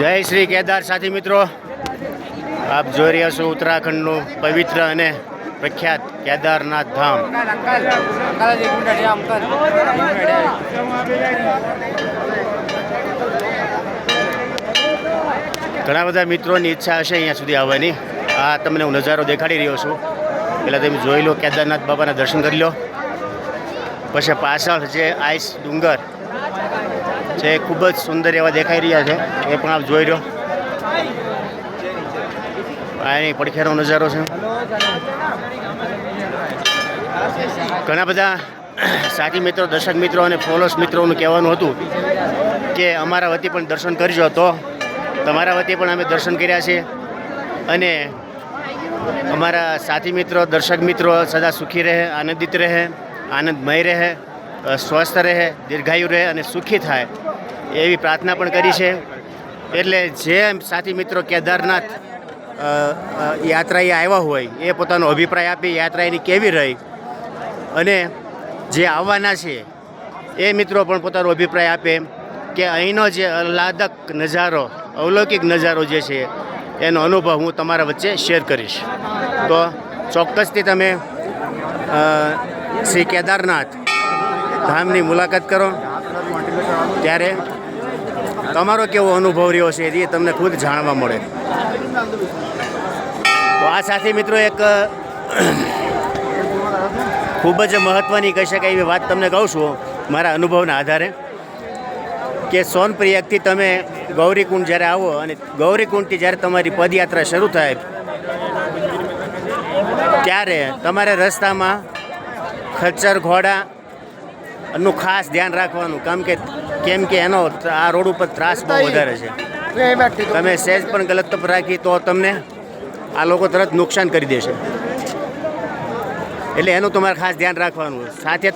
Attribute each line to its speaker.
Speaker 1: જય શ્રી કેદાર સાથી મિત્રો. આપ જોઈ રહ્યા છો ઉત્તરાખંડનું પવિત્ર અને પ્રખ્યાત કેદારનાથ ધામ. ઘણા બધા મિત્રોની ઈચ્છા હશે અહીંયા સુધી આવવાની. આ તમને હું નજારો દેખાડી રહ્યો છું. પહેલાં તમે જોઈ લો કેદારનાથ બાબાના દર્શન કરી લો. પછી પાછળ જે આઈસ ડુંગર જે ખૂબ જ સુંદર એવા દેખાઈ રહ્યા છે, એ પણ આપ જોઈ રહ્યો એની પડખેનો નજારો છે. ઘણા બધા સાથી મિત્રો, દર્શક મિત્રો અને ફોલોસ મિત્રોનું કહેવાનું હતું કે અમારા વતી પણ દર્શન કરજો તો તમારા વતી પણ અમે દર્શન કર્યા છે અને અમારા સાથી મિત્રો, દર્શક મિત્રો સદા સુખી રહે, આનંદિત રહે, આનંદમય રહે. સ્વસ્થ રહે, દીર્ઘાયુ રહે અને સુખી થાય એવી પ્રાર્થના પણ કરી છે. એટલે જે સાથી મિત્રો કેદારનાથ યાત્રાએ આવ્યા હોય, એ પોતાનો અભિપ્રાય આપી યાત્રા એની કેવી રહી અને જે આવવાના છે, એ મિત્રો પણ પોતાનો અભિપ્રાય આપે કે અહીંનો જે આહ્લાદક નજારો અવલૌકિક નજારો જે છે, એનો અનુભવ હું તમારા વચ્ચે શેર કરીશ. તો ચોક્કસથી તમે શ્રી કેદારનાથ ધામની મુલાકાત કરો. ત્યારે તમારો કેવો અનુભવ રહ્યો છે એ તમને ખુદ જાણવા મળે. તો આ સાથે મિત્રો એક ખૂબ જ મહત્ત્વની કહી શકાય એવી વાત તમને કહું છું મારા અનુભવના આધારે. કે સોનપ્રિયકથી તમે ગૌરીકુંડ જ્યારે આવો અને ગૌરીકુંડથી જ્યારે તમારી પદયાત્રા શરૂ થાય, ત્યારે તમારે રસ્તામાં ખચ્ચર ઘોડા નું ખાસ ધ્યાન રાખવાનું કેમ કે કેમ કે એનો આ રોડ ઉપર ત્રાસ બહુ વધારે છે. તમે સહેજ પણ ગલત તપ રાખી તો તમને આ લોકો તરત નુકસાન કરી દેશે. એટલે એનું તમારે ખાસ ધ્યાન રાખવાનું. સાથે